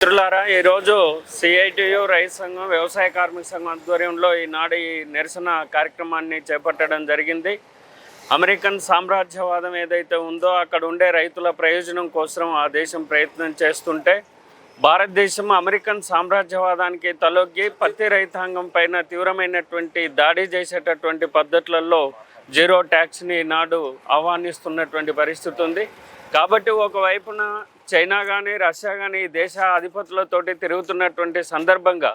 మిత్రులారా ఈరోజు సిఐటియు రైతు సంఘం వ్యవసాయ కార్మిక సంఘం ఆధ్వర్యంలో ఈనాడు ఈ నిరసన కార్యక్రమాన్ని చేపట్టడం జరిగింది. అమెరికన్ సామ్రాజ్యవాదం ఏదైతే ఉందో అక్కడ ఉండే రైతుల ప్రయోజనం కోసం ఆ దేశం ప్రయత్నం చేస్తుంటే భారతదేశం అమెరికన్ సామ్రాజ్యవాదానికి తలొగ్గి పత్తి రైతాంగం పైన తీవ్రమైనటువంటి దాడి చేసేటటువంటి పద్ధతులలో జీరో ట్యాక్స్ని నాడు ఆహ్వానిస్తున్నటువంటి పరిస్థితి ఉంది. కాబట్టి ఒకవైపున చైనా కానీ రష్యా కానీ దేశ అధిపతులతోటి తిరుగుతున్నటువంటి సందర్భంగా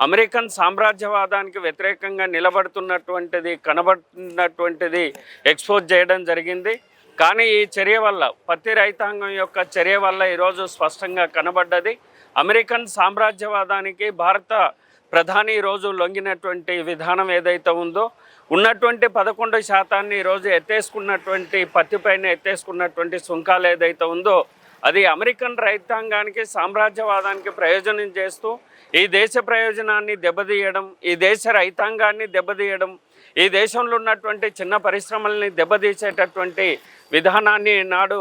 అమెరికన్ సామ్రాజ్యవాదానికి వ్యతిరేకంగా నిలబడుతున్నటువంటిది కనబడుతున్నటువంటిది ఎక్స్పోజ్ చేయడం జరిగింది. కానీ ఈ చర్య వల్ల పత్తి రైతాంగం యొక్క చర్య వల్ల ఈరోజు స్పష్టంగా కనబడ్డది. అమెరికన్ సామ్రాజ్యవాదానికి భారత ప్రధాని ఈరోజు లొంగినటువంటి విధానం ఏదైతే ఉందో ఉన్నటువంటి పదకొండు శాతాన్ని ఈరోజు ఎత్తేసుకున్నటువంటి పత్తిపైన ఎత్తేసుకున్నటువంటి సుంకాలు ఏదైతే ఉందో అది అమెరికన్ రైతాంగానికి సామ్రాజ్యవాదానికి ప్రయోజనం చేస్తూ ఈ దేశ ప్రయోజనాన్ని దెబ్బతీయడం ఈ దేశ రైతాంగాన్ని దెబ్బతీయడం ఈ దేశంలో ఉన్నటువంటి చిన్న పరిశ్రమల్ని దెబ్బతీసేటటువంటి విధానాన్ని ఈనాడు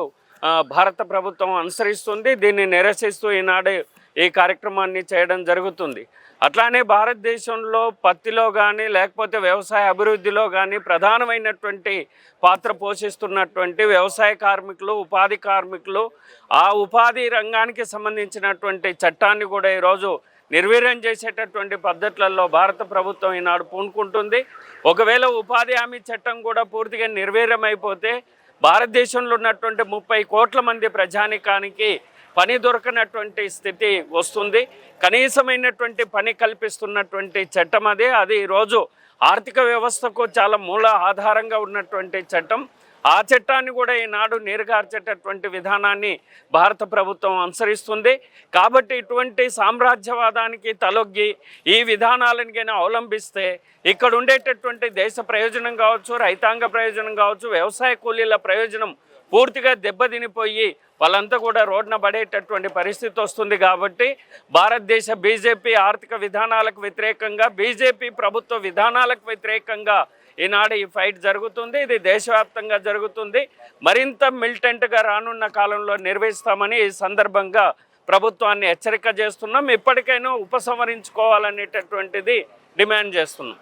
భారత ప్రభుత్వం అనుసరిస్తుంది. దీన్ని నిరసిస్తూ ఈనాడు ఈ కార్యక్రమాన్ని చేయడం జరుగుతుంది. అట్లానే భారతదేశంలో పత్తిలో కానీ లేకపోతే వ్యవసాయ అభివృద్ధిలో కానీ ప్రధానమైనటువంటి పాత్ర పోషిస్తున్నటువంటి వ్యవసాయ కార్మికులు ఉపాధి కార్మికులు ఆ ఉపాధి రంగానికి సంబంధించినటువంటి చట్టాన్ని కూడా ఈరోజు నిర్వీర్యం చేసేటటువంటి పద్ధతులలో భారత ప్రభుత్వం ఈనాడు పూనుకుంటుంది. ఒకవేళ ఉపాధి హామీ చట్టం కూడా పూర్తిగా నిర్వీర్యమైపోతే భారతదేశంలో ఉన్నటువంటి ముప్పై కోట్ల మంది ప్రజానికానికి పని దొరకనటువంటి స్థితి వస్తుంది. కనీసమైనటువంటి పని కల్పిస్తున్నటువంటి చట్టం అదే. అది ఈరోజు ఆర్థిక వ్యవస్థకు చాలా మూల ఆధారంగా ఉన్నటువంటి చట్టం. ఆ చట్టాన్ని కూడా ఈనాడు నీరుగార్చేటటువంటి విధానాన్ని భారత ప్రభుత్వం అనుసరిస్తుంది. కాబట్టి ఇటువంటి సామ్రాజ్యవాదానికి తలొగ్గి ఈ విధానాలను కానీ అవలంబిస్తే ఇక్కడ ఉండేటటువంటి దేశ ప్రయోజనం కావచ్చు రైతాంగ ప్రయోజనం కావచ్చు వ్యవసాయ కూలీల ప్రయోజనం పూర్తిగా దెబ్బతినిపోయి వాళ్ళంతా కూడా రోడ్న పడేటటువంటి పరిస్థితి వస్తుంది కాబట్టి భారతదేశ బీజేపీ ఆర్థిక విధానాలకు వ్యతిరేకంగా బీజేపీ ప్రభుత్వ విధానాలకు వ్యతిరేకంగా ఈనాడు ఈ ఫైట్ జరుగుతుంది. ఇది దేశవ్యాప్తంగా జరుగుతుంది. మరింత మిలిటెంట్గా రానున్న కాలంలో నిర్వహిస్తామని ఈ సందర్భంగా ప్రభుత్వాన్ని హెచ్చరిక చేస్తున్నాం. ఇప్పటికైనా ఉపసంహరించుకోవాలనేటటువంటిది డిమాండ్ చేస్తున్నాం.